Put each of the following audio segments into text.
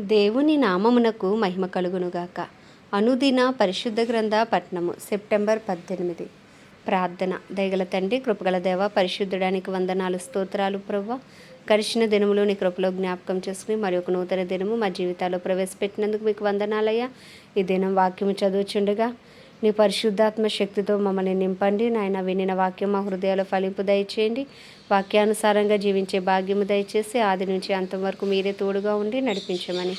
దేవుని నామమునకు మహిమ కలుగునుగాక. అనుదిన పరిశుద్ధ గ్రంథ పట్నము సెప్టెంబర్ పద్దెనిమిది. ప్రార్థన. దయగల తండ్రి కృపగల దేవ పరిశుద్ధుడానికి వందనాలు స్తోత్రాలు ప్రవ్వ. గడిచిన దినములు నీ కృపలో జ్ఞాపకం చేసుకుని మరి ఒక నూతన దినము మా జీవితాల్లో ప్రవేశపెట్టినందుకు మీకు వందనాలయ్యా. ఈ దినం వాక్యము చదువుచుండగా నీ పరిశుద్ధాత్మ శక్తితో మమ్మల్ని నింపండి. నాయన వినిన వాక్యం మా హృదయాలు ఫలింపు దయచేయండి. వాక్యానుసారంగా జీవించే భాగ్యము దయచేసి ఆది నుంచి అంతం వరకు మీరే తోడుగా ఉండి నడిపించమని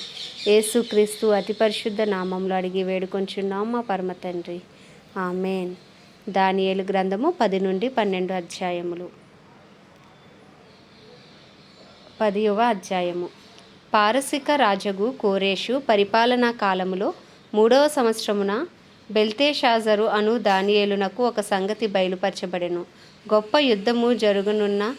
యేసుక్రీస్తు అతి పరిశుద్ధ నామంలో అడిగి వేడుకొంచున్నాం మా పరమ తండ్రి. ఆమెన్. దానియేలు గ్రంథము పది నుండి పన్నెండు అధ్యాయములు. పదియవ అధ్యాయము. పారసిక రాజగు కోరేషు పరిపాలనా కాలములో మూడవ సంవత్సరమున బెల్తేషాజరు అను దానియేలునకు ఒక సంగతి బయలుపరచబడెను. గొప్ప యుద్ధము జరుగునున్న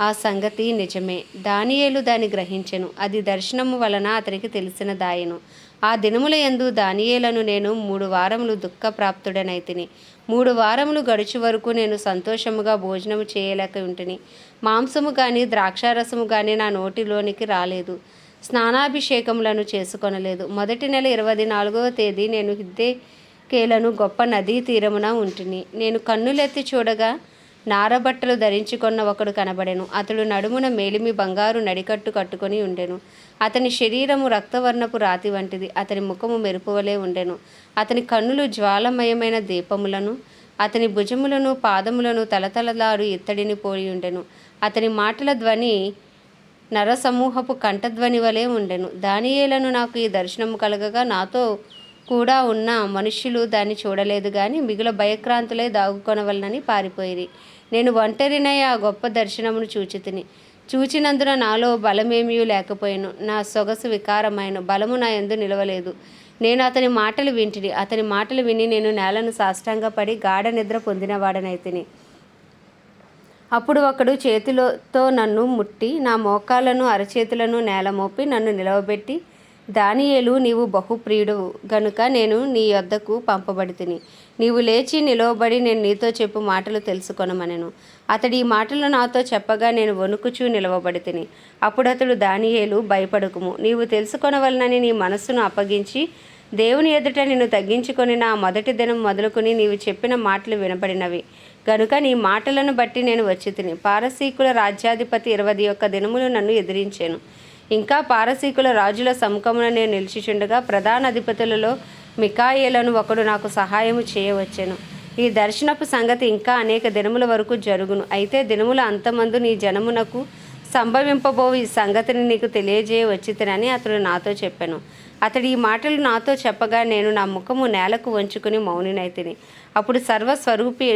ఆ సంగతి నిజమే. దానియేలు దాన్ని గ్రహించెను. అది దర్శనము వలన అతనికి తెలిసిన దాయను. ఆ దినముల యందు దానియేలను నేను మూడు వారములు దుఃఖప్రాప్తుడనైతిని. మూడు వారములు గడుచు వరకు నేను సంతోషముగా భోజనము చేయలేక ఉంటిని. మాంసము కానీ ద్రాక్షారసము కానీ నా నోటిలోనికి రాలేదు. స్నానాభిషేకములను చేసుకొనలేదు. మొదటి నెల ఇరవై నాలుగవ తేదీ నేను హిద్దే కేలను గొప్ప నదీ తీరమున ఉంటిని. నేను కన్నులెత్తి చూడగా నారబట్టలు ధరించుకొన్న ఒకడు కనబడెను. అతడు నడుమున మేలిమి బంగారు నడికట్టు కట్టుకొని ఉండెను. అతని శరీరము రక్తవర్ణపు రాతి వంటిది. అతని ముఖము మెరుపువలే ఉండెను. అతని కన్నులు జ్వాలమయమైన దీపములను అతని భుజములను పాదములను తలతలలాడు ఇత్తడిని పోయి ఉండెను. అతని మాటల ధ్వని నరసమూహపు కంఠధ్వని వలె ఉండెను. దానియేలను నాకు ఈ దర్శనము కలగగా నాతో కూడా ఉన్న మనుష్యులు దాన్ని చూడలేదు కానీ మిగుల భయక్రాంతులే దాగుకొనవలనని పారిపోయిరి. నేను ఒంటరినై ఆ గొప్ప దర్శనమును చూచితిని. చూచినందున నాలో బలమేమీ లేకపోయాను. నా సొగసు వికారమైన. బలము నా ఎందు నిలవలేదు. నేను అతని మాటలు వింటిని. అతని మాటలు విని నేను నేలను సాష్టాంగపడి గాఢ నిద్ర పొందినవాడనైతిని. అప్పుడు ఒకడు చేతిలోతో నన్ను ముట్టి నా మోకాలను అరచేతులను నేల మోపి నన్ను నిలవబెట్టి దానియేలు నీవు బహుప్రియుడు. గనుక నేను నీ యొద్దకు పంపబడితిని. నీవు లేచి నిలవబడి నేను నీతో చెప్పు మాటలు తెలుసుకొనమనెను. అతడి ఈ మాటలు నాతో చెప్పగా నేను వణుకుచూ నిలవబడి తిని అప్పుడు అతడు దానియేలు భయపడకుము. నీవు తెలుసుకొనవలనని నీ మనస్సును అప్పగించి దేవుని ఎదుట నిన్ను తగ్గించుకొని నా మొదటి దినం మొదలుకొని నీవు చెప్పిన మాటలు వినబడినవి. గనుక నీ మాటలను బట్టి నేను వచ్చి తిని పారసీకుల రాజ్యాధిపతి ఇరవై ఒక్క దినములు నన్ను ఎదిరించాను. ఇంకా పారసీకుల రాజుల సముఖమున నేను నిలిచిచుండగా ప్రధాన అధిపతులలో మికాయేలను ఒకడు నాకు సహాయము చేయవచ్చెను. ఈ దర్శనపు సంగతి ఇంకా అనేక దినముల వరకు జరుగును. అయితే దినముల అంతమందు నీ జనమునకు సంభవింపబో ఈ సంగతిని నీకు తెలియజేయవచ్చితనని అతడు నాతో చెప్పాను. అతడు ఈ మాటలు నాతో చెప్పగా నేను నా ముఖము నేలకు వంచుకుని మౌనినైతిని. అప్పుడు సర్వస్వరూపి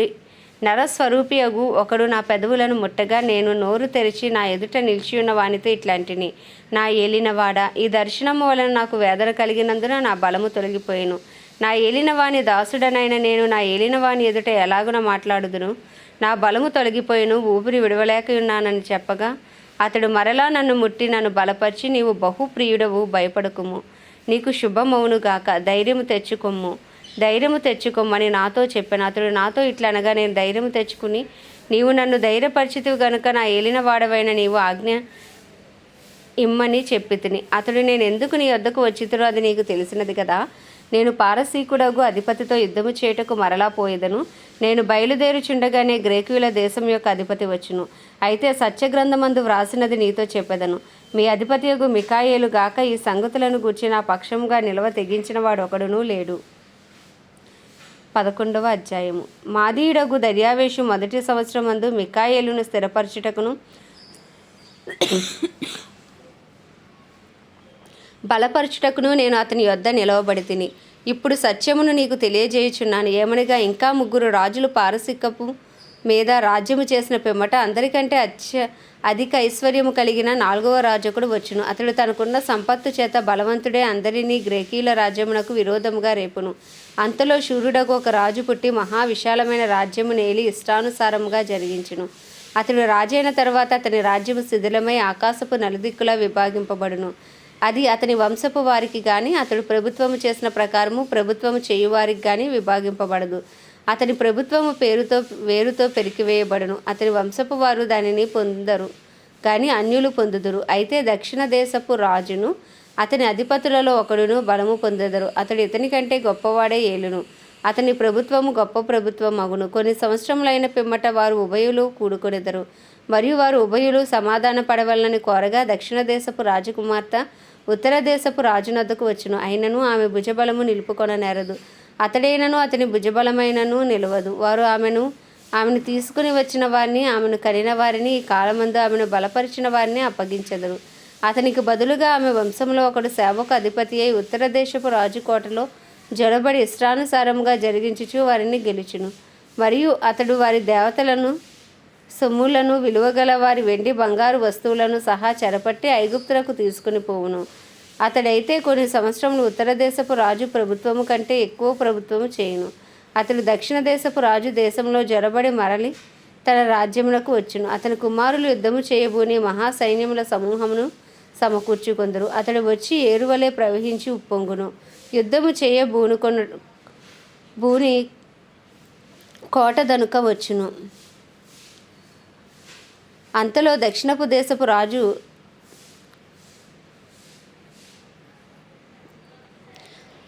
నరస్వరూపియగు ఒకడు నా పెదవులను ముట్టగా నేను నోరు తెరిచి నా ఎదుట నిలిచి ఉన్న వానితో ఇట్లాంటిని. నా ఏలినవాడ ఈ దర్శనము వలన నాకు వేదన కలిగినందున నా బలము తొలగిపోయాను. నా ఏలినవాని దాసుడనైన నేను నా ఏలినవాని ఎదుట ఎలాగున మాట్లాడుదును? నా బలము తొలగిపోయిను ఊపిరి విడవలేక ఉన్నానని చెప్పగా అతడు మరలా నన్ను ముట్టి నన్ను బలపరిచి నీవు బహుప్రియుడవు భయపడకుము. నీకు శుభమవునుగాక ధైర్యము తెచ్చుకొమ్ము. ధైర్యము తెచ్చుకోమని నాతో చెప్పాను. అతడు నాతో ఇట్లా అనగా నేను ధైర్యము తెచ్చుకుని నీవు నన్ను ధైర్యపరిచితివి గనుక నా ఏలిన వాడవైన నీవు ఆజ్ఞ ఇమ్మని చెప్పి తిని అతడు నేను ఎందుకు నీ వద్దకు వచ్చితురో అది నీకు తెలిసినది కదా. నేను పారసీకుడగు అధిపతితో యుద్ధము చేయుటకు మరలా పోయేదను. నేను బయలుదేరుచుండగానే గ్రేకుల దేశం యొక్క అధిపతి వచ్చును. అయితే సత్యగ్రంథమందు వ్రాసినది నీతో చెప్పెదను. మీ అధిపతి యొక్క మికాయేలు గాక ఈ సంగతులను గూర్చి నా పక్షంగా నిల్వ తెగించిన వాడు ఒకడునూ లేడు. పదకొండవ అధ్యాయము. మాదీయుడగు దర్యావేషు మొదటి సంవత్సరం మందు మికాయేలును స్థిరపరచుటకును బలపరచుటకును నేను అతని యొద్ద నిలవబడి తిని ఇప్పుడు సత్యమును నీకు తెలియజేయుచున్నాను. ఏమనగా ఇంకా ముగ్గురు రాజులు పారసికపు మీద రాజ్యము చేసిన పిమ్మట అందరికంటే అత్య అధిక ఐశ్వర్యము కలిగిన నాలుగవ రాజకుడు వచ్చును. అతడు తనకున్న సంపత్తు చేత బలవంతుడే అందరినీ గ్రేకీల రాజ్యమునకు విరోధముగా రేపును. అంతలో శూరుడకు ఒక రాజు పుట్టి మహా విశాలమైన రాజ్యము నేలి ఇష్టానుసారముగా జరిగించును. అతడు రాజైన తర్వాత అతని రాజ్యము శిథిలమై ఆకాశపు నలుదిక్కులా విభాగింపబడును. అది అతని వంశపు వారికి కానీ అతడు ప్రభుత్వము చేసిన ప్రకారము ప్రభుత్వము చేయువారికి కానీ విభాగింపబడదు. అతని ప్రభుత్వము పేరుతో వేరుతో పెరికివేయబడను. అతని వంశపు వారు దానిని పొందరు కానీ అన్యులు పొందుదురు. అయితే దక్షిణ దేశపు రాజును అతని అధిపతులలో ఒకడును బలము పొందెదరు. అతడు ఇతని కంటే గొప్పవాడే ఏలును. అతని ప్రభుత్వము గొప్ప ప్రభుత్వం అగును కొన్ని సంవత్సరములైన పిమ్మట వారు ఉభయులు కూడుకొనెదరు. మరియు వారు ఉభయులు సమాధాన పడవలనని కోరగా దక్షిణ దేశపు రాజకుమార్తె ఉత్తర దేశపు రాజునద్దకు వచ్చును. అయినను ఆమె భుజబలము నిలుపుకొననేరదు. అతడైనను అతని భుజబలమైనను నిలవదు. వారు ఆమెను ఆమెను తీసుకుని వచ్చిన వారిని ఆమెను కనిన వారిని ఈ కాలమందు ఆమెను బలపరిచిన వారిని అప్పగించెదరు. అతనికి బదులుగా ఆమె వంశంలో ఒకడు సేవకు అధిపతి అయి ఉత్తర దేశపు రాజు కోటలో ఇష్టానుసారంగా ఇష్టానుసారముగా జరిగించుచు వారిని గెలుచును. మరియు అతడు వారి దేవతలను సొమ్ములను విలువగల వారి వెండి బంగారు వస్తువులను సహా చెరపట్టి ఐగుప్తులకు తీసుకుని పోవును. అతడైతే కొన్ని సంవత్సరములు ఉత్తర దేశపు రాజు ప్రభుత్వము కంటే ఎక్కువ ప్రభుత్వము చేయును. అతడు దక్షిణ దేశపు రాజు దేశంలో జొరబడి మరలి తన రాజ్యములకు వచ్చును. అతని కుమారులు యుద్ధము చేయబోని మహాసైన్యముల సమూహమును సమకూర్చుకొందరు అతడు వచ్చి ఏరువలే ప్రవహించి ఉప్పొంగును. యుద్ధము చేయ బూనుకొన భూని కోట దనుక వచ్చును. అంతలో దక్షిణపు దేశపు రాజు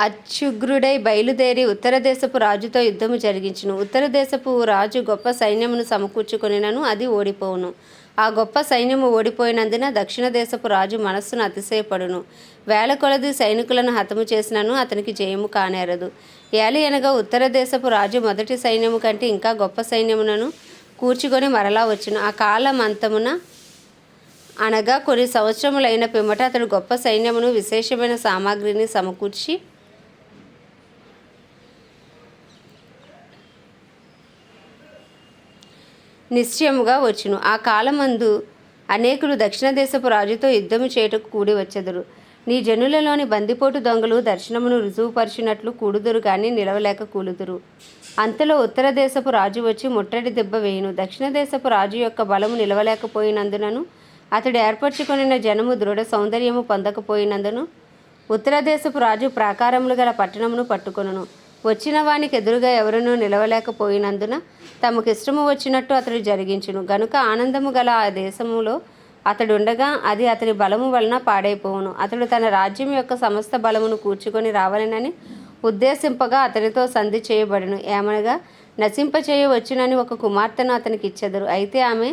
అత్యుగ్రుడై బయలుదేరి ఉత్తర దేశపు రాజుతో యుద్ధము జరిగించును. ఉత్తర దేశపు రాజు గొప్ప సైన్యమును సమకూర్చుకొనినను అది ఓడిపోవును. ఆ గొప్ప సైన్యము ఓడిపోయినందున దక్షిణ దేశపు రాజు మనస్సును అతిశయపడును. వేల కొలది సైనికులను హతము చేసినను అతనికి జయము కానేరదు. ఏలి అనగా ఉత్తర దేశపు రాజు మొదటి సైన్యము కంటే ఇంకా గొప్ప సైన్యమునను కూర్చుకొని మరలా వచ్చును. ఆ కాలం అంతమున అనగా కొన్ని సంవత్సరములైన పిమ్మట అతడు గొప్ప సైన్యమును విశేషమైన సామాగ్రిని సమకూర్చి నిశ్చయముగా వచ్చును. ఆ కాలమందు అనేకులు దక్షిణ దేశపు రాజుతో యుద్ధము చేయుటకు కూడి వచ్చెదరు. నీ జనులలోని బందిపోటు దొంగలు దర్శనమును రుజువుపరిచినట్లు కూడుదురు కానీ నిలవలేక కూలుదురు. అంతలో ఉత్తర దేశపు రాజు వచ్చి ముట్టడి దెబ్బ వేయును. దక్షిణ దేశపు రాజు యొక్క బలము నిలవలేకపోయినందునను అతడు ఏర్పరచుకున్న జనము దృఢ సౌందర్యము పొందకపోయినందును ఉత్తర దేశపు రాజు ప్రాకారములు గల పట్టణమును పట్టుకొనును. వచ్చిన వానికి ఎదురుగా ఎవరునూ నిలవలేకపోయినందున తమకు ఇష్టము వచ్చినట్టు అతడు జరిగించును. గనుక ఆనందము గల ఆ దేశములో అతడు ఉండగా అది అతని బలము వలన పాడైపోవును. అతడు తన రాజ్యం యొక్క సమస్త బలమును కూర్చుకొని రావాలనని ఉద్దేశింపగా అతనితో సంధి చేయబడును. ఏమనగా నశింపచేయవచ్చునని ఒక కుమార్తెను అతనికి ఇచ్చెదరు. అయితే ఆమె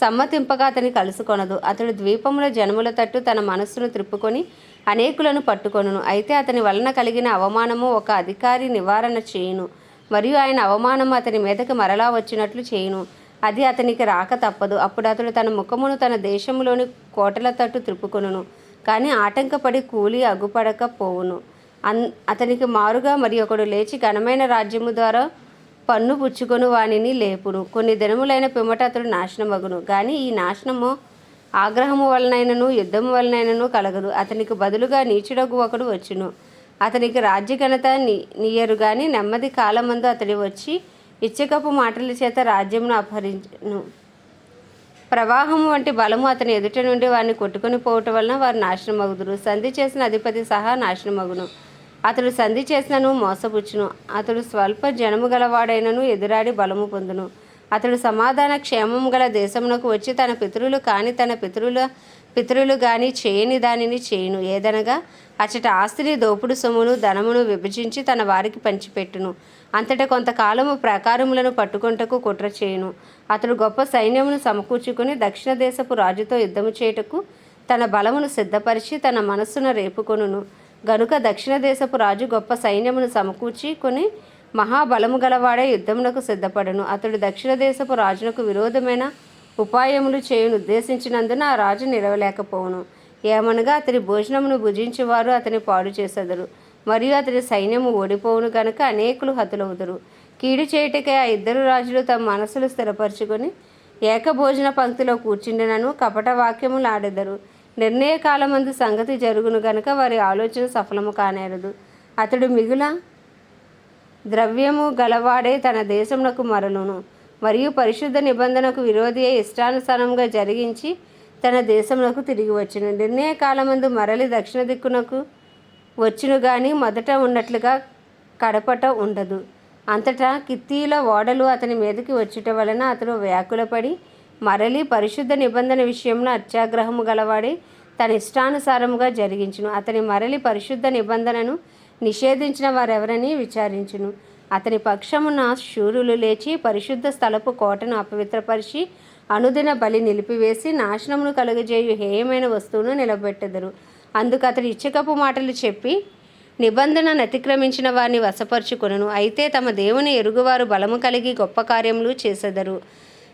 సమ్మతింపగా అతని కలుసుకొనదు. అతడు ద్వీపముల జనముల తట్టు తన మనస్సును త్రిప్పుకొని అనేకులను పట్టుకొనును. అయితే అతని వలన కలిగిన అవమానము ఒక అధికారి నివారణ చేయును. మరియు ఆయన అవమానము అతని మీదకి మరలా వచ్చినట్లు చేయును. అది అతనికి రాక తప్పదు. అప్పుడు అతడు తన ముఖమును తన దేశంలోని కోటల తట్టు త్రిప్పుకొనును. కానీ ఆటంకపడి కూలి అగ్గుపడక పోవును. అన్ అతనికి మారుగా మరి ఒకడు లేచి ఘనమైన రాజ్యము ద్వారా పన్ను పుచ్చుకొని వానిని లేపును. కొన్ని దినములైన పిమ్మట అతడు నాశనమగును కానీ ఈ నాశనము ఆగ్రహము వలనైనను యుద్ధము వలనైనను కలగదు. అతనికి బదులుగా నీచుడగు ఒకడు వచ్చును. అతనికి రాజ్యఘనత నీ నీయరు. కానీ నెమ్మది కాలమందు అతడి వచ్చి ఇచ్చకపు మాటల చేత రాజ్యమును అపహరించును. ప్రవాహం వంటి బలము అతని ఎదుట నుండి వారిని కొట్టుకొని పోవటం వలన వారు నాశనమగుదురు. సంధి చేసిన అధిపతి సహా నాశనమగును. అతడు సంధి చేసినను మోసపుచ్చును. అతడు స్వల్ప జనము గలవాడైనను ఎదురాడి బలము పొందును. అతడు సమాధాన క్షేమము గల దేశమునకు వచ్చి తన పితరులు కాని తన పితరుల పితరులు గాని చేయని దానిని చేయును. ఏదనగా అచట ఆస్తిని దోపుడు సొమ్మును ధనమును విభజించి తన వారికి పంచిపెట్టును. అంతట కొంతకాలము ప్రాకారములను పట్టుకొంటకు కుట్ర చేయును. అతడు గొప్ప సైన్యమును సమకూర్చుకుని దక్షిణ దేశపు రాజుతో యుద్ధము చేయుటకు తన బలమును సిద్ధపరిచి తన మనస్సును రేపుకొనును. గనుక దక్షిణ దేశపు రాజు గొప్ప సైన్యమును సమకూర్చి కొని మహాబలము గలవాడే యుద్ధమునకు సిద్ధపడను. అతడు దక్షిణ దేశపు రాజునకు విరోధమైన ఉపాయములు చేయును. ఉద్దేశించినందున ఆ రాజు నిలవలేకపోవును. ఏమనగా అతని భోజనమును భుజించేవారు అతని పాడు చేసెదరు. మరియు అతని సైన్యము ఓడిపోవును గనుక అనేకులు హతులవుదురు. కీడు చేయటకే ఆ ఇద్దరు రాజులు తమ మనసులు స్థిరపరచుకొని ఏకభోజన పంక్తిలో కూర్చుండినను కపట వాక్యములు ఆడెదరు నిర్ణయ కాలమందు సంగతి జరుగును గనుక వారి ఆలోచన సఫలము కానేరదు. అతడు మిగుల ద్రవ్యము గలవాడే తన దేశమునకు మరలును. మరియు పరిశుద్ధ నిబంధనకు విరోధి ఇష్టానుసారంగా జరిగించి తన దేశమునకు తిరిగి వచ్చును. నిర్ణయ కాలమందు మరలి దక్షిణ దిక్కునకు వచ్చును గాని మొదట ఉన్నట్లుగా కడపట ఉండదు. అంతటా కిత్తీల ఓడలు అతని మీదకి వచ్చుట వలన అతడు వ్యాకులపడి మరలి పరిశుద్ధ నిబంధన విషయంలో అత్యాగ్రహము గలవాడి తన ఇష్టానుసారముగా జరిగించును. అతని మరలి పరిశుద్ధ నిబంధనను నిషేధించిన వారెవరని విచారించును. అతని పక్షమున శూరులు లేచి పరిశుద్ధ స్థలపు కోటను అపవిత్రపరిచి అనుదిన బలి నిలిపివేసి నాశనమును కలుగజేయు హేయమైన వస్తువును నిలబెట్టెదరు. అందుకు అతడు ఇచ్చకపు మాటలు చెప్పి నిబంధనను అతిక్రమించిన వారిని వశపరుచుకొనును. అయితే తమ దేవుని ఎరుగువారు బలము కలిగి గొప్ప కార్యములు చేసెదరు.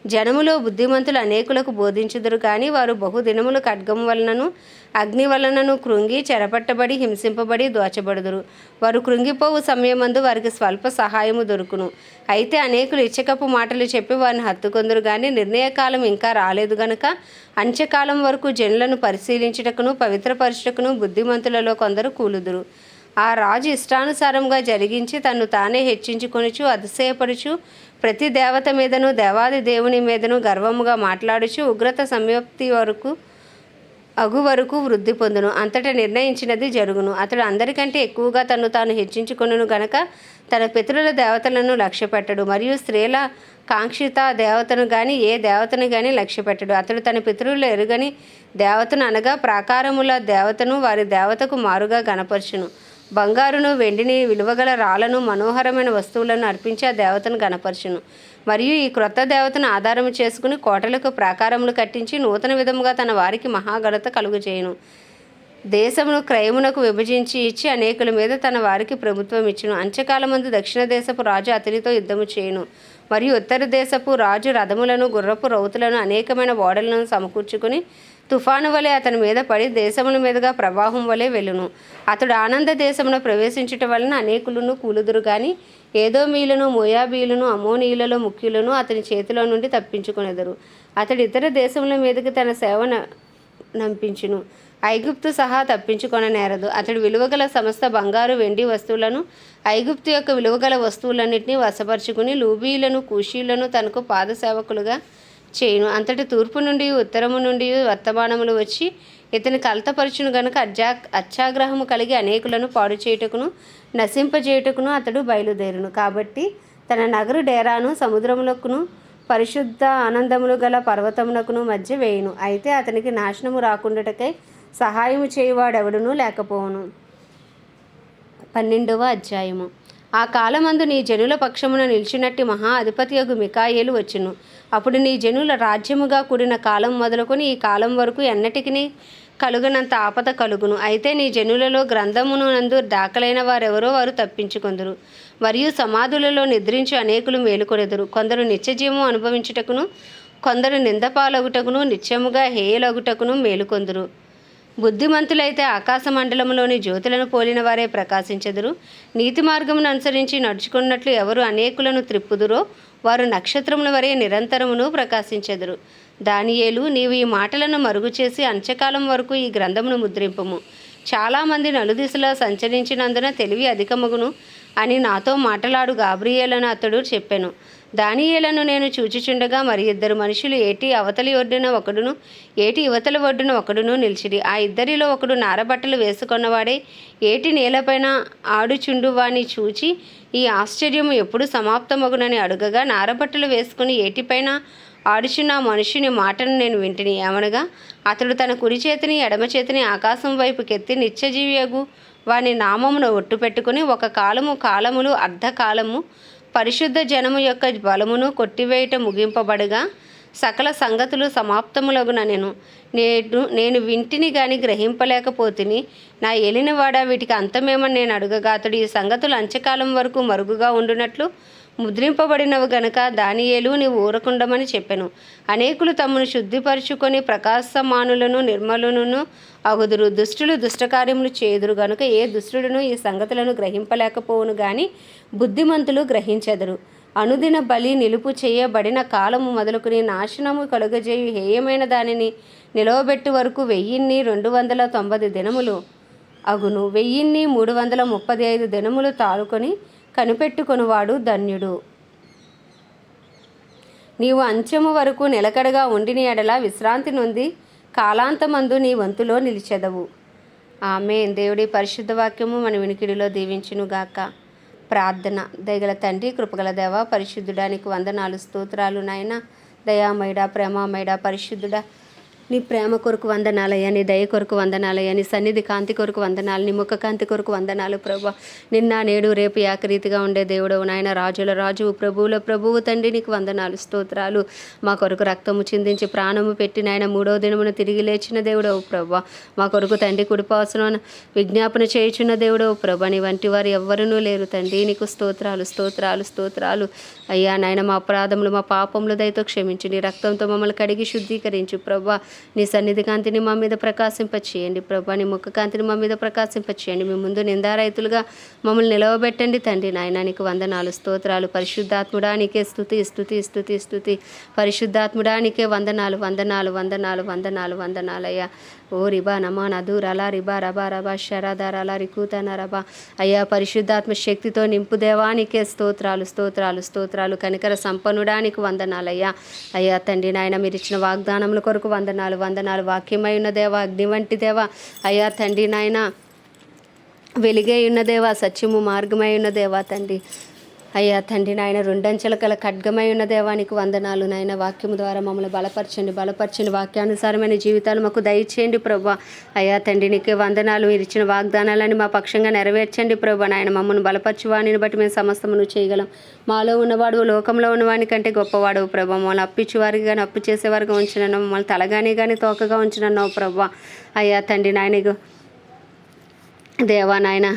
జనములో బుద్ధిమంతులు అనేకులకు బోధించుదురు కానీ వారు బహుదినములు ఖడ్గము వలనను అగ్ని వలనను కృంగి చెరపట్టబడి హింసింపబడి దోచబడుదురు. వారు కృంగిపోవు సమయమందు వారికి స్వల్ప సహాయము దొరుకును. అయితే అనేకులు ఇచ్చకపు మాటలు చెప్పి వారిని హత్తుకొందురు కానీ నిర్ణయకాలం ఇంకా రాలేదు గనుక అంత్యకాలం వరకు జనులను పరిశీలించుటకును పవిత్రపరచుటకును బుద్ధిమంతులలో కొందరు కూలుదురు. ఆ రాజు ఇష్టానుసారంగా జరిగించి తను తానే హెచ్చించుకొనుచు అతిశయపడుచు ప్రతి దేవత మీదను దేవాది దేవుని మీదను గర్వముగా మాట్లాడుచు ఉగ్రత సంయుక్తి వరకు అగు వరకు వృద్ధి పొందును. అంతటా నిర్ణయించినది జరుగును. అతడు అందరికంటే ఎక్కువగా తను తాను హెచ్చించుకును గనక తన పితరుల దేవతలను లక్ష్యపెట్టడు మరియు స్త్రీల కాంక్షిత దేవతను కానీ ఏ దేవతను కానీ లక్ష్యపెట్టడు. అతడు తన పితరులు ఎరుగని దేవతను అనగా ప్రాకారముల దేవతను వారి దేవతకు మారుగా గనపరచును బంగారును వెండిని విలువగల రాళ్ళను మనోహరమైన వస్తువులను అర్పించి ఆ దేవతను గణపరచును మరియు ఈ క్రొత్త దేవతను ఆధారం చేసుకుని కోటలకు ప్రాకారములు కట్టించి నూతన విధముగా తన వారికి మహాఘనత కలుగు చేయను దేశమును క్రయమునకు విభజించి ఇచ్చి అనేకుల మీద తన వారికి ప్రభుత్వం ఇచ్చును అంచకాలమందు దక్షిణ దేశపు రాజు అతనితో యుద్ధము చేయును. మరియు ఉత్తర దేశపు రాజు రథములను గుర్రపు రౌతులను అనేకమైన ఓడలను సమకూర్చుకుని తుఫాను వలె అతని మీద పడి దేశముల మీదుగా ప్రవాహం వలె వెళ్ళును. అతడు ఆనంద దేశమున ప్రవేశించుట వలన అనేకులను కూలుదురు గాని ఏదో మీలను మోయాబీలను అమోనీయులలో ముఖ్యులను అతని చేతిలో నుండి తప్పించుకునేదరు. అతడు ఇతర దేశముల మీదకి తన సేవ నంపించును. ఐగుప్తు సహా తప్పించుకొన నేరదు. అతడు విలువగల సమస్త బంగారు వెండి వస్తువులను ఐగుప్తు యొక్క విలువగల వస్తువులన్నింటినీ వశపరుచుకుని లూబీలను కూషీలను తనకు పాదసేవకులుగా చేయును. అంతటి తూర్పు నుండి ఉత్తరము నుండి వర్తమానములు వచ్చి ఇతని కలతపరచును గనుక అజ్జా అత్యాగ్రహము కలిగి అనేకులను పాడు చేయుటకును నశింపజేయుటకును అతడు బయలుదేరును. కాబట్టి తన నగరు డేరాను సముద్రములకును పరిశుద్ధ ఆనందములు గల పర్వతమునకును మధ్య వేయును. అయితే అతనికి నాశనము రాకుండాటకై సహాయము చేయువాడెవడునూ లేకపోవును. పన్నెండవ అధ్యాయము. ఆ కాలమందు నీ జనుల పక్షమున నిలిచినట్టి మహా అధిపతి అధిపతియగు మికాయేలు వచ్చును. అప్పుడు నీ జనుల రాజ్యముగా కూడిన కాలం మొదలుకొని ఈ కాలం వరకు ఎన్నటికి కలుగునంత ఆపద కలుగును. అయితే నీ జనులలో గ్రంథమును నందు దాఖలైన వారెవరో వారు తప్పించుకొందరు. మరియు సమాధులలో నిద్రించు అనేకులు మేలుకొనెదరు. కొందరు నిత్యజీవము అనుభవించుటకును కొందరు నిందపాలగుటకును నిత్యముగా హేయలగుటకును మేలుకొందురు. బుద్ధిమంతులైతే ఆకాశ మండలంలోని జ్యోతులను పోలిన వారే ప్రకాశించెదరు. నీతి మార్గమును అనుసరించి నడుచుకున్నట్లు ఎవరు అనేకులను త్రిప్పుదురో వారు నక్షత్రముల వరే నిరంతరమును ప్రకాశించెదరు. దానియేలు నీవు ఈ మాటలను మరుగు చేసి అంచకాలం వరకు ఈ గ్రంథమును ముద్రింపము. చాలామంది నలుదిశలో సంచరించినందున తెలివి అధికమగును అని నాతో మాటలాడు గాబ్రియేలను అతడు చెప్పాను. దానియేలను నేను చూచిచుండగా మరి ఇద్దరు మనుషులు ఏటి అవతలి ఒడ్డున ఒకడును ఏటి యువతల ఒడ్డున ఒకడును నిలిచిరి. ఆ ఇద్దరిలో ఒకడు నారబట్టలు వేసుకున్నవాడే ఏటి నేలపైన ఆడుచుండు వాని చూచి ఈ ఆశ్చర్యము ఎప్పుడు సమాప్తమగునని అడుగగా నారబట్టలు వేసుకుని ఏటిపైన ఆడుచున్న మనుషుని మాటను నేను వింటిని. ఏమనగా అతడు తన కుడి చేతిని ఎడమ చేతిని ఆకాశం వైపు కెత్తి నిత్యజీవియగు. వాని నామమును ఒట్టు పెట్టుకుని ఒక కాలము కాలములు అర్ధకాలము పరిశుద్ధ జనము యొక్క బలమును కొట్టివేయట ముగింపబడగా సకల సంగతులు సమాప్తములగున నేను. నేను నేను వింటిని గాని గ్రహింపలేకపోతిని. నా ఏలినవాడ వీటికి అంతమేమని నేను అడుగగా అతడు ఈ సంగతులు అంచకాలం వరకు మరుగుగా ఉండునట్లు ముద్రింపబడినవి గనుక దానియేలు నీవు ఊరకుండమని చెప్పెను. అనేకులు తమను శుద్ధిపరుచుకొని ప్రకాశమానులను నిర్మలును అగుదురు. దుష్టులు దుష్టకార్యములు చేదురు గనుక ఏ దుష్టుడును ఈ సంగతులను గ్రహింపలేకపోవును గాని బుద్ధిమంతులు గ్రహించెదరు. అనుదిన బలి నిలుపు చేయబడిన కాలము మొదలుకుని నాశనము కలుగజేయు హేయమైన దానిని నిలవబెట్టు వరకు వెయ్యిన్ని రెండు వందల తొంభై దినములు. అగును వెయ్యిన్ని మూడు వందల ముప్పది ఐదు దినములు తాలుకొని కనిపెట్టుకొనువాడు ధన్యుడు. నీవు అంచెము వరకు నిలకడగా ఉండిన ఎడల విశ్రాంతి నొంది కాలాంతమందు నీ వంతులో నిలిచెదవు. ఆమె దేవుడి పరిశుద్ధ వాక్యము మన వినికిడిలో దీవించునుగాక. ప్రార్థన. దయగల తండ్రి కృపగల దేవ పరిశుద్ధుడానికి వందనాలు స్తోత్రాలు నాయన. దయామయుడ ప్రేమామయుడ పరిశుద్ధుడ. నీ ప్రేమ కొరకు వందనాలయ్యా నీ దయ కొరకు వందనాలయ్యా నీ సన్నిధి కాంతి కొరకు వందనాలు నీ ముఖ కాంతి కొరకు వందనాలు ప్రభా. నిన్న నేడు రేపు యాకరీతిగా ఉండే దేవుడవు నాయన రాజుల రాజువు ప్రభువుల ప్రభువు తండ్రి నీకు వందనాలు స్తోత్రాలు. మా కొరకు రక్తము చిందించి ప్రాణము పెట్టి నాయన మూడో దినమున తిరిగి లేచిన దేవుడవు ప్రభా. మా కొరకు తండ్రి కుడిపాసన విజ్ఞాపన చేయుచున్న దేవుడవు ప్రభా. నీ వంటి వారు ఎవ్వరూ లేరు తండ్రి. నీకు స్తోత్రాలు స్తోత్రాలు స్తోత్రాలు. అయ్యా నాయన మా అపరాధములు మా పాపములు దయతో క్షమించి నీ రక్తంతో మమ్మల్ని కడిగి శుద్ధీకరించు ప్రభా. నీ సన్నిధి కాంతిని మా మీద ప్రకాశింపచేయండి ప్రభా. నీ ముఖ కాంతిని మా మీద ప్రకాశింపచేయండి. మీ ముందు నిందారైతులుగా మమ్మల్ని నిలవబెట్టండి తండ్రి నాయన. నీకు వందనాలు స్తోత్రాలు. పరిశుద్ధాత్ముడా నీకే స్థుతి స్థుతి స్థుతి స్థుతి పరిశుద్ధాత్ముడా నీకే వందనాలు వందనాలు వందనాలు వందనాలు వందనాలయ్యా ఓ రిబా నమా నదు రలా రిబా రబా రబా శరద రలా రికూతన రబా. అయ్యా పరిశుద్ధాత్మ శక్తితో నింపు దేవానికే స్తోత్రాలు స్తోత్రాలు స్తోత్రాలు. కనికర సంపన్నుడానికి వందనాలయ్యా. అయ్యా తండ్రి నాయన మీరు ఇచ్చిన వాగ్దానముల కొరకు వందనాలు వందనాలు. వాక్యమై ఉన్న దేవా అగ్ని వంటి దేవా. అయ్యా తండ్రి నాయన వెలిగే ఉన్న దేవా సత్యము మార్గమై ఉన్న దేవా తండ్రి. అయ్యా తండ్రి నాయన రెండంచెల కల ఖడ్గమై ఉన్న దేవానికి వందనాలు. నాయన వాక్యము ద్వారా మమ్మల్ని బలపరచండి బలపరచండి. వాక్యానుసారమైన జీవితాలు మాకు దయచేయండి ప్రభా. అయ్యా తండ్రి నీకే వందనాలు. మీరు ఇచ్చిన వాగ్దానాలని మా పక్షంగా నెరవేర్చండి ప్రభా. నాయన మమ్మల్ని బలపరచు వాణిని బట్టి మేము సమస్తమును చేయగలం. మాలో ఉన్నవాడు లోకంలో ఉన్నవాని కంటే గొప్పవాడు ప్రభా. మమ్మల్ని అప్పిచ్చేవారికి కానీ అప్పు చేసేవారికి ఉంచినన్నావు. మమ్మల్ని తలగానే కానీ తోకగా ఉంచినన్నావు ప్రభా. అయ్యా తండ్రి నాయన దేవా నాయన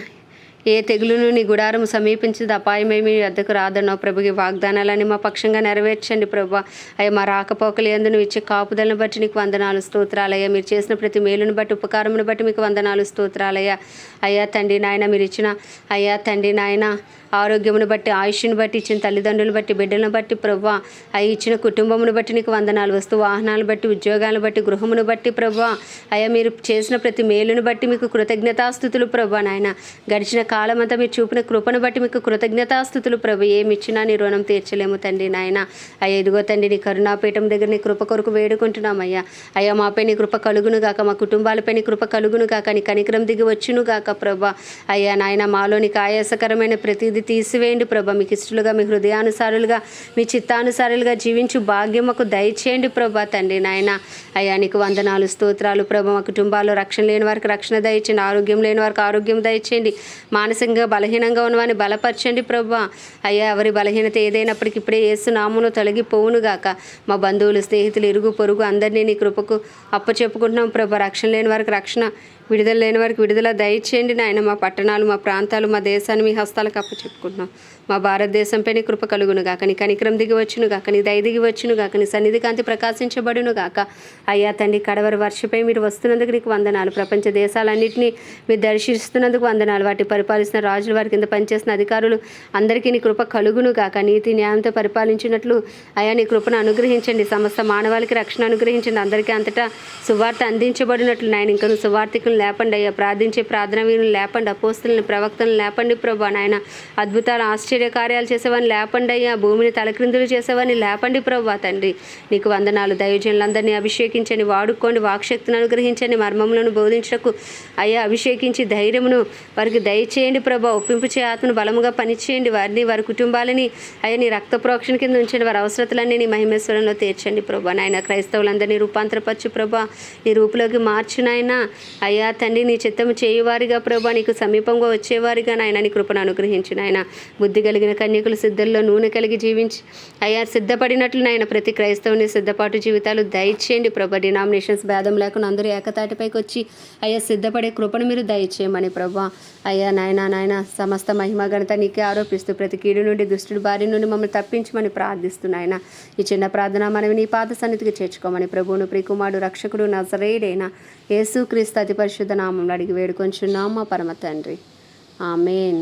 ఏ తెగులును నీ గుడారం సమీపించింది? అపాయమేమి వద్దకు రాదనో ప్రభుకి వాగ్దానాలని మా పక్షంగా నెరవేర్చండి ప్రభు అయ్యా మా రాకపోకలు ఎందు నువ్వు ఇచ్చే కాపుదలను బట్టి నీకు వందనాలు స్తోత్రాలయ్యా. మీరు చేసిన ప్రతి మేలును బట్టి ఉపకారమును బట్టి మీకు వందనాలు స్తోత్రాలయ్యా. అయ్యా తండ్రి నాయన మీరు ఇచ్చిన అయ్యా తండ్రి నాయన ఆరోగ్యమును బట్టి ఆయుష్ను బట్టి ఇచ్చిన తల్లిదండ్రులను బట్టి బిడ్డలను బట్టి ప్రభా అవి ఇచ్చిన కుటుంబమును బట్టి నీకు వందనాలు. వస్తు వాహనాలు బట్టి ఉద్యోగాలను బట్టి గృహమును బట్టి ప్రభా అయ్యా మీరు చేసిన ప్రతి మేలును బట్టి మీకు కృతజ్ఞతాస్థుతులు ప్రభా నాయన. గడిచిన కాలం అంతా మీరు చూపిన కృపను బట్టి మీకు కృతజ్ఞతాస్థుతులు ప్రభు ఏమిచ్చినా నీ రుణం తీర్చలేము తండ్రి నాయన. అయ్యా ఇదిగో తండ్రి నీ కరుణాపీఠం దగ్గర నీ కృప కొరకు వేడుకుంటున్నామయ్యా అయ్యా. మాపై నీ కృప కలుగును గాక మా కుటుంబాలపై నీ కృప కలుగును గాక నీ కనికరం దిగి వచ్చును గాక ప్రభా అయ్యా నాయన మాలో నీకు ఆయాసకరమైన ప్రతిదీ తీసివేయండి ప్రభా. మీకు ఇష్టలుగా మీ హృదయానుసారులుగా మీ చిత్తానుసారులుగా జీవించు భాగ్యం మాకు దయచేయండి ప్రభా తండ్రి నాయన. అయ్యా నీకు వందనాలు స్తోత్రాలు ప్రభా. మా కుటుంబాల్లో రక్షణ లేని వారికి రక్షణ దయచేయండి. ఆరోగ్యం లేని వారికి ఆరోగ్యం దయచేయండి. మానసికంగా బలహీనంగా ఉన్నవాని బలపరచండి ప్రభా. అయ్యా ఎవరి బలహీనత ఏదైనప్పటికీ ఇప్పుడే ఏసు నామును తొలగిపోవును గాక. మా బంధువులు స్నేహితులు ఇరుగు పొరుగు అందరినీ నీ కృపకు అప్పచెప్పుకుంటున్నాం ప్రభా. రక్షణ లేని వారికి రక్షణ విడుదల లేని వారికి విడుదల దయచేయండి నాయన. మా పట్టణాలు మా ప్రాంతాలు మా దేశాన్ని మీ హస్తాలకు అప్పచెప్పుకుంటున్నాం. మా భారతదేశంపై నీ కృప కలుగును గాక నీ కనికరం దిగి వచ్చును గాక నీ దయ దిగి వచ్చును గాక నీ సన్నిధి కాంతి ప్రకాశించబడును గాక. అయ్యా తండ్రి కడవరి వర్షపై మీరు వస్తున్నందుకు నీకు వందనాలు. ప్రపంచ దేశాలన్నింటినీ మీరు దర్శిస్తున్నందుకు వందనాలు. వాటి పరిపాలిస్తున్న రాజుల వారి కింద పనిచేస్తున్న అధికారులు అందరికీ నీ కృప కలుగును గాక. నీతి న్యాయంతో పరిపాలించినట్లు అయా నీ కృపను అనుగ్రహించండి. సమస్త మానవాళికి రక్షణ అనుగ్రహించండి. అందరికీ అంతటా సువార్త అందించబడినట్లు నాయన ఇంకను సువార్థికులను లేపండి అయ్యా. ప్రార్థించే ప్రార్థన వీరులు లేపండి. అపోస్తులను ప్రవక్తలను లేపండి ప్రభా నాయన. అద్భుతాలు ఆశ్చర్య కార్యాలు చేసేవాడిని. లేపండి అయ్యా భూమిని తలక్రిందులు చేసేవాడిని. లేపండి ప్రభా తండ్రి. నీకు వందనాలు. దైవజనులందరినీ అభిషేకించండి. వాడుకోండి. వాక్శక్తిని అనుగ్రహించండి. మర్మములను బోధించటకు అయ్యా అభిషేకించి ధైర్యమును వారికి దయచేయండి ప్రభా. ఒప్పింపు చే ఆత్మను బలముగా పనిచేయండి. వారిని వారి కుటుంబాలని అయ్యా నీ రక్త ప్రోక్షణ కింద ఉంచండి. వారి అవసరతలన్నీ నీ మహిమేశ్వరంలో తీర్చండి ప్రభా. నాయన క్రైస్తవులందరినీ రూపాంతరపరచు ప్రభా. నీ రూపులోకి మార్చు నాయన. అయ్యా తండ్రి నీ చిత్తము చేయువారిగా ప్రభా. నీకు సమీపంగా వచ్చేవారిగా నాయన. నీ కృపను అనుగ్రహించు నాయన. బుద్ధి కలిగిన కన్యకులు సిద్ధల్లో నూనె కలిగి జీవించి అయ్యా సిద్ధపడినట్లు నాయన ప్రతి క్రైస్తవుని సిద్ధపాటు జీవితాలు దయచేయండి. ప్రభా డినామినేషన్స్ భేదం లేకుండా అందరూ ఏకతాటిపైకి వచ్చి అయ్యా సిద్ధపడే కృపను మీరు దయచేయమని ప్రభా. అయ్యా నాయన నాయన సమస్త మహిమ ఘనత నీకే ఆరోపిస్తూ ప్రతి కీడు నుండి దుష్టుడి బారి నుండి మమ్మల్ని తప్పించమని ప్రార్థిస్తున్నాయన ఈ చిన్న ప్రార్థన మనవి నీ పాద సన్నిధికి చేర్చుకోమని ప్రభువును ప్రికుమారుడు రక్షకుడు నజరేడైన యేసు క్రీస్తు అతి పరిశుద్ధ నామంలో అడిగి వేడుకొంచున్నాం మా పరమ తండ్రి. ఆమెన్.